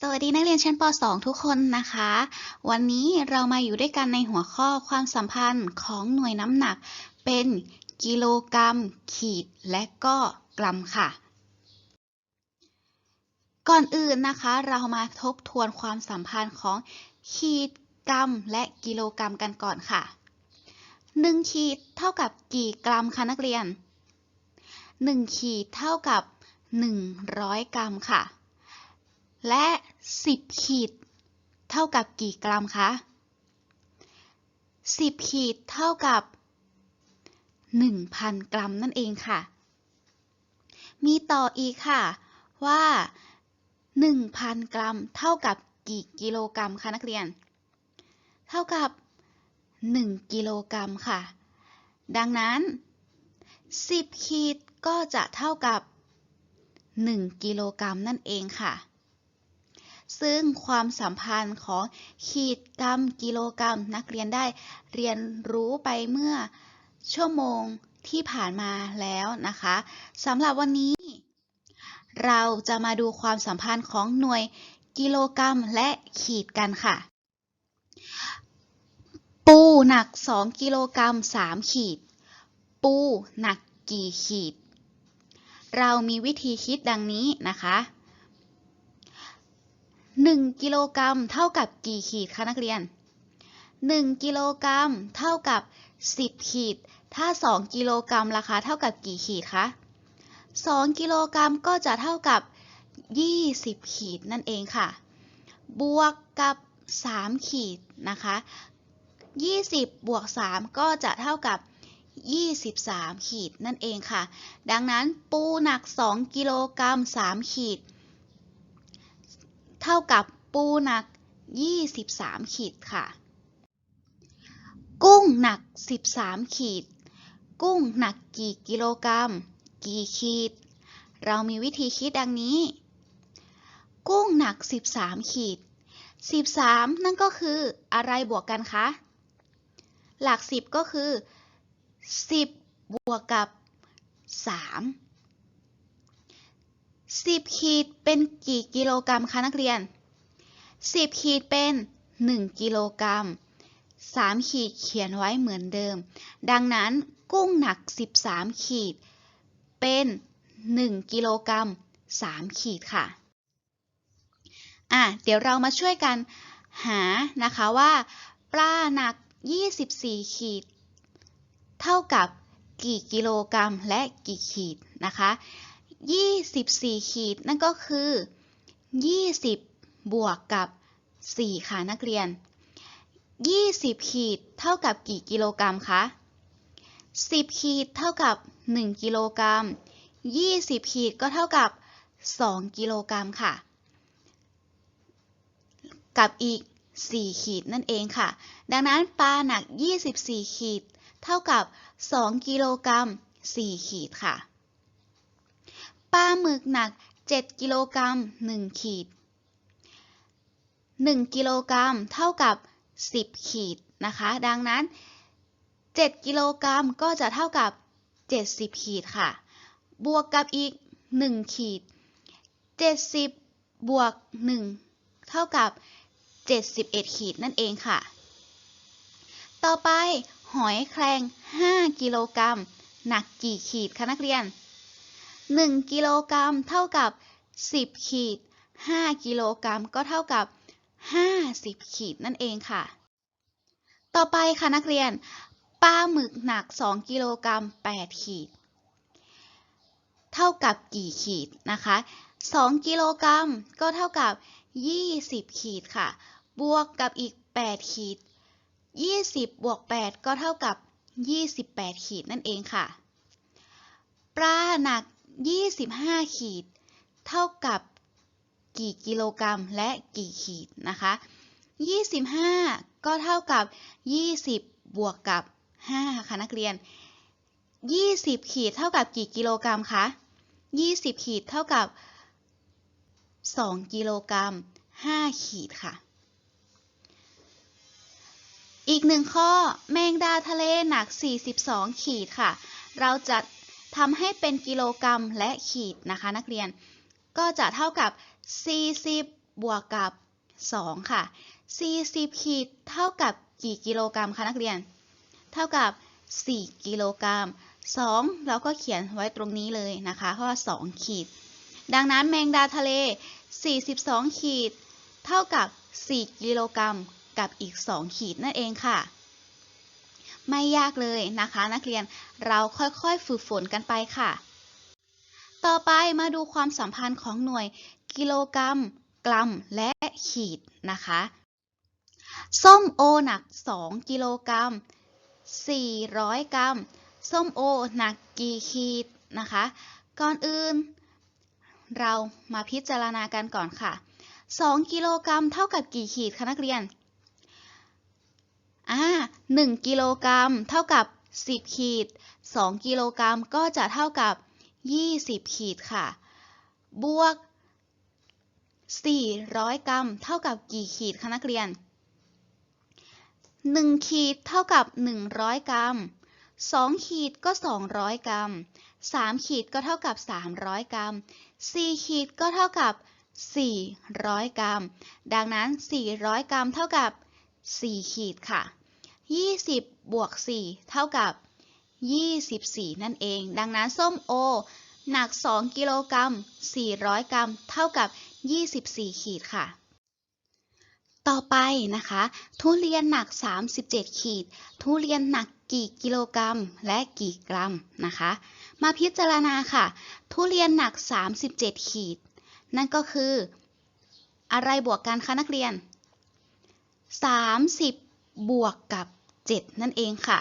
สวัสดีนักเรียนชั้นป .2 ทุกคนนะคะ วันนี้เรามาอยู่ด้วยกันในหัวข้อความสัมพันธ์ของหน่วยน้ำหนัก เป็นกิโลกรัม ขีด และก็กรัมค่ะ ก่อนอื่นนะคะ เรามาทบทวนความสัมพันธ์ของขีดกรัม และกิโลกรัมกันก่อนค่ะ 1 ขีดเท่ากับกี่กรัมคะนักเรียน 1 ขีดเท่ากับ 100 กรัมค่ะ และ 10 ขีด เท่ากับกี่กรัมคะ 10 ขีดเท่ากับ 1,000 กรัมนั่นเองค่ะ มีต่ออีกค่ะ ว่า 1,000 กรัม เท่ากับกี่กิโลกรัมคะนักเรียน เท่ากับ 1 กิโลกรัมค่ะ ดังนั้น 10 ขีดก็จะเท่ากับ 1 กิโลกรัมนั่นเองค่ะ ซึ่งความสัมพันธ์ของขีดกรัมกิโลกรัม นักเรียนได้เรียนรู้ไปเมื่อชั่วโมงที่ผ่านมาแล้วนะคะสำหรับวันนี้ เราจะมาดูความสัมพันธ์ของหน่วยกิโลกรัมและขีดกันค่ะ ปูหนัก 2 กิโลกรัม 3 ขีด ปูหนักกี่ขีด เรามีวิธีคิดดังนี้นะคะ 1 กิโลกรัมเท่ากับกี่ขีดคะนักเรียน 1 กิโลกรัมเท่ากับ 10 ขีด ถ้า 2 กิโลกรัมราคาเท่ากับกี่ขีดคะ2 กิโลกรัมก็จะเท่ากับ 20 ขีดนั่นเองค่ะ บวกกับ 3 ขีดนะคะ 20 บวก 3 ก็จะเท่ากับ 23 ขีดนั่นเองค่ะ ดังนั้นปูหนัก 2 กิโลกรัม 3 ขีด เท่ากับปูหนัก 23 ขีดค่ะ กุ้งหนัก 13 ขีด กุ้งหนักกี่กิโลกรัม กี่ขีด เรามีวิธีคิดดังนี้ กุ้งหนัก 13 ขีด 13 นั่นก็คืออะไรบวกกันคะ หลัก 10 ก็คือ 10 บวกกับ 3 10 ขีดเป็นกี่กิโลกรัมคะนักเรียน 10 ขีดเป็น 1 กิโลกรัม 3 ขีดเขียนไว้เหมือนเดิม ดังนั้นกุ้งหนัก 13 ขีด เป็น 1 กิโลกรัม 3 ขีดค่ะ อะ เดี๋ยวเรามาช่วยกันหานะคะว่า ปลาหนัก 24 ขีด เท่ากับกี่กิโลกรัมและกี่ขีดนะคะ 24 ขีด นั่นก็คือ 20 บวกกับ 4 ค่ะนักเรียน 20 ขีดเท่ากับกี่กิโลกรัมคะ10 ขีดเท่ากับ 1 กิโลกรัม 20 ขีดก็เท่ากับ 2 กิโลกรัมค่ะ กับอีก 4 ขีดนั่นเองค่ะ ดังนั้นปลาหนัก 24 ขีด เท่ากับ 2 กิโลกรัม 4 ขีดค่ะ ปลาหมึกหนัก 7 กิโลกรัม1ขีด 1 กิโลกรัมเท่ากับ 10 ขีดนะคะ ดังนั้น 7 กิโลกรัมก็จะเท่ากับ 70 ขีดค่ะ บวกกับอีก 1 ขีด 70 บวก 1 เท่ากับ 71 ขีดนั่นเองค่ะ ต่อไปหอยแครง 5 กิโลกรัมหนักกี่ขีดคะนักเรียน 1 กิโลกรัมเท่ากับ 10 ขีด 5 กิโลกรัมก็เท่ากับ 50 ขีดนั่นเองค่ะ ต่อไปค่ะนักเรียนปลาหมึกหนัก 2 กิโลกรัม 8 ขีด เท่ากับกี่ขีดนะคะ 2 กิโลกรัมก็เท่ากับ 20 ขีดค่ะ บวกกับอีก 8 ขีด 20 บวก 8 ก็เท่ากับ 28 ขีดนั่นเองค่ะ ปลาหนัก 25 ขีด เท่ากับกี่กิโลกรัมและกี่ขีดนะคะ 25 ก็เท่ากับ 20 บวกกับ 5 ค่ะนักเรียน 20 ขีดเท่ากับกี่กิโลกรัมคะ 20 ขีดเท่ากับ 2 กิโลกรัม 5 ขีดค่ะ อีกหนึ่งข้อแมงดาทะเลหนัก 42 ขีดค่ะ เราจะ ทำให้เป็นกิโลกรัมและขีดนะคะ นักเรียน ก็จะเท่ากับ 40 บวกกับ 2 ค่ะ 40 ขีดเท่ากับกี่กิโลกรัมคะนักเรียน เท่ากับ 4 กิโลกรัม 2 เราก็เขียนไว้ตรงนี้เลยนะคะ เพราะว่า 2 ขีด ดังนั้นแมงดาทะเล 42 ขีด เท่ากับ 4 กิโลกรัมกับอีก 2 ขีดนั่นเองค่ะ ไม่ยากเลยนะคะ นักเรียนเราค่อยๆฝึกฝนกันไปค่ะ ต่อไปมาดูความสัมพันธ์ของหน่วยกิโลกรัม กรัม และขีดนะคะส้มโอหนัก 2 กิโลกรัม 400 กรัม ส้มโอหนักกี่ขีดนะคะ ก่อนอื่น เรามาพิจารณากันก่อนค่ะ 2 กิโลกรัมเท่ากับกี่ขีดคะนักเรียน อ่า1กิโลกรัมเท่ากับ 10 ขีด 2 กิโลกรัมก็จะเท่ากับ 20 ขีดค่ะ บวก 400 กรัม เท่ากับกี่ขีดคะนักเรียน 1 ขีดเท่ากับ 100 กรัม 2 ขีดก็ 200 กรัม 3 ขีดก็เท่ากับ 300 กรัม 4 ขีดก็เท่ากับ 400 กรัม ดังนั้น 400 กรัมเท่ากับ 4 ขีดค่ะ 20 บวก 4 เท่ากับ 24 นั่นเอง ดังนั้นส้มโอ หนัก 2 กิโลกรัม 400 กรัม เท่ากับ 24 ขีดค่ะ ต่อไปนะคะ ทุเรียนหนัก 37 ขีด ทุเรียนหนักกี่กิโลกรัม และกี่กรัมนะคะ มาพิจารณาค่ะ ทุเรียนหนัก 37 ขีด นั่นก็คือ อะไรบวกกันคะนักเรียน 30 บวกกับ 7 นั่นเองค่ะ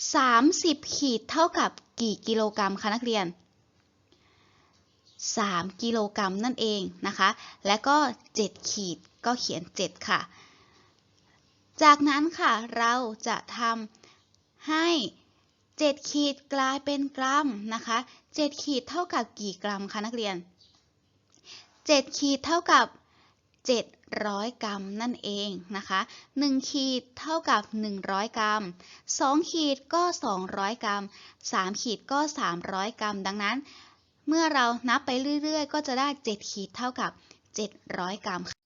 30 ขีดเท่ากับกี่กิโลกรัมคะนักเรียน 3 กิโลกรัมนั่นเองนะคะ และก็ 7 ขีดก็เขียน 7 ค่ะ จากนั้นค่ะเราจะทำให้ 7 ขีดกลายเป็นกรัมนะคะ 7 ขีดเท่ากับกี่กรัมคะนักเรียน 7 ขีดเท่ากับ 700 กรัมนั่นเองนะคะ 1 ขีดเท่ากับ 100 กรัม 2 ขีดก็ 200 กรัม 3 ขีดก็ 300 กรัม ดังนั้น เมื่อเรานับไปเรื่อยๆ ก็จะได้ 7 ขีดเท่ากับ 700 กรัมค่ะ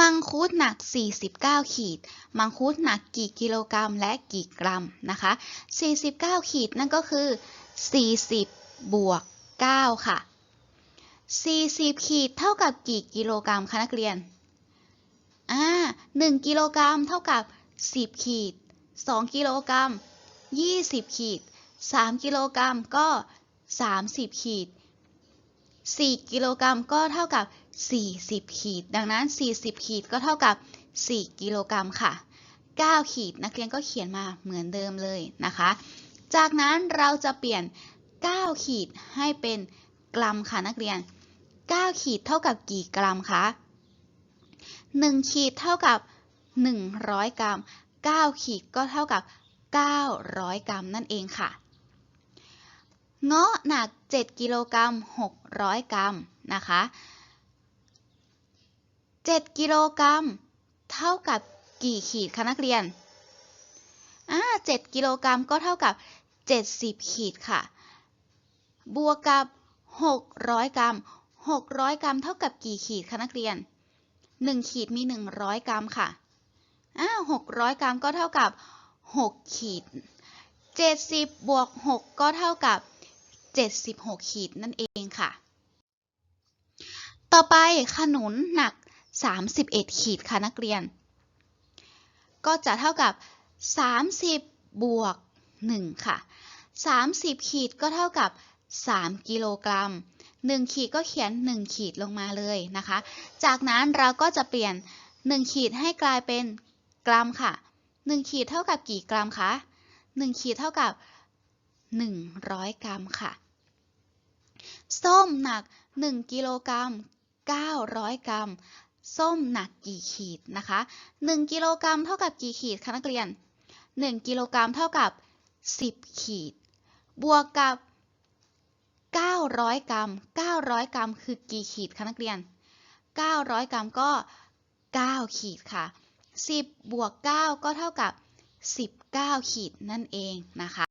มังคุดหนัก 49 ขีด มังคุดหนักกี่กิโลกรัมและกี่กรัมนะคะ 49 ขีดนั่นก็คือ 40 บวก 9 ค่ะ 40 ขีดเท่ากับกี่กิโลกรัมคะนักเรียน อ่า 1 กิโลกรัมเท่ากับ 10 ขีด 2 กิโลกรัม 20 ขีด 3 กิโลกรัมก็ 30 ขีด 4 กิโลกรัมก็เท่ากับ 40 ขีด ดังนั้น 40 ขีดก็เท่ากับ 4 กิโลกรัมค่ะ 9 ขีดนักเรียนก็เขียนมาเหมือนเดิมเลยนะคะ จากนั้นเราจะเปลี่ยน 9 ขีดให้เป็นกรัมค่ะนักเรียน 9 ขีดเท่ากับกี่กรัมคะ1 ขีดเท่ากับ 100 กรัม 9 ขีดก็เท่ากับ 900 กรัมนั่นเองค่ะ เงาะหนัก 7 กิโลกรัม 600 กรัมนะคะ 7 กิโลกรัม เท่ากับกี่ขีดคะนักเรียนอ่า7กิโลกรัมก็เท่ากับ 70 ขีดค่ะ บวกกับ 600 กรัม 600 กรัมเท่ากับกี่ขีดคะนักเรียน 1 ขีดมี 100 กรัมค่ะอ่า600 กรัมก็เท่ากับ 6 ขีด 70 บวก 6 ก็เท่ากับ 76 ขีดนั่นเองค่ะ ต่อไปขนุนหนัก 31 ขีดค่ะนักเรียน ก็จะเท่ากับ 30 บวก 1 ค่ะ 30 ขีดก็เท่ากับ 3 กิโลกรัม 1 ขีดก็เขียน 1 ขีดลงมาเลยนะคะ จากนั้นเราก็จะเปลี่ยน 1 ขีดให้กลายเป็นกรัมค่ะ 1 ขีดเท่ากับกี่กรัมคะ 1 ขีดเท่ากับ 100 กรัมค่ะ ส้มหนัก 1 กิโลกรัม 900 กรัม ส้มหนักกี่ขีดนะคะ 1 กิโลกรัมเท่ากับกี่ขีดคะนักเรียน 1 กิโลกรัมเท่ากับ 10 ขีด บวกกับ 900 กรัม 900 กรัม คือกี่ขีดคะนักเรียน 900 กรัมก็ 9 ขีดค่ะ 10 บวก 9 ก็เท่ากับ 19 ขีดนั่นเองนะคะ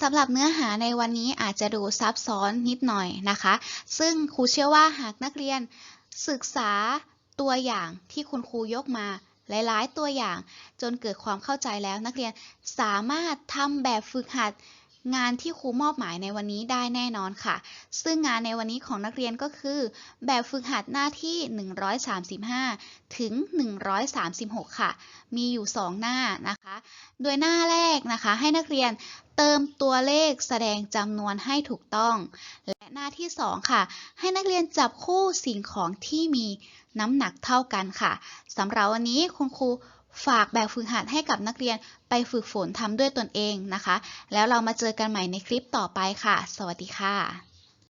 สำหรับเนื้อหาในวันนี้อาจจะดูซับซ้อนนิดหน่อยนะคะ ซึ่งครูเชื่อว่าหากนักเรียนศึกษาตัวอย่างที่คุณครูยกมาหลาย ๆ ตัวอย่างจนเกิดความเข้าใจแล้วนักเรียนสามารถทำแบบฝึกหัด งานที่ครูมอบหมายในวันนี้ได้แน่นอนค่ะ ซึ่งงานในวันนี้ของนักเรียนก็คือ แบบฝึกหัดหน้าที่ 135 ถึง 136 ค่ะ มีอยู่ 2 หน้านะคะ โดยหน้าแรกนะคะ ให้นักเรียนเติมตัวเลขแสดงจำนวนให้ถูกต้อง และหน้าที่ 2 ค่ะ ให้นักเรียนจับคู่สิ่งของที่มีน้ำหนักเท่ากันค่ะสำหรับวันนี้คุณครู ฝากแบบฝึกหัดให้กับนักเรียนไปฝึกฝนทำด้วยตนเองนะคะ แล้วเรามาเจอกันใหม่ในคลิปต่อไปค่ะ สวัสดีค่ะ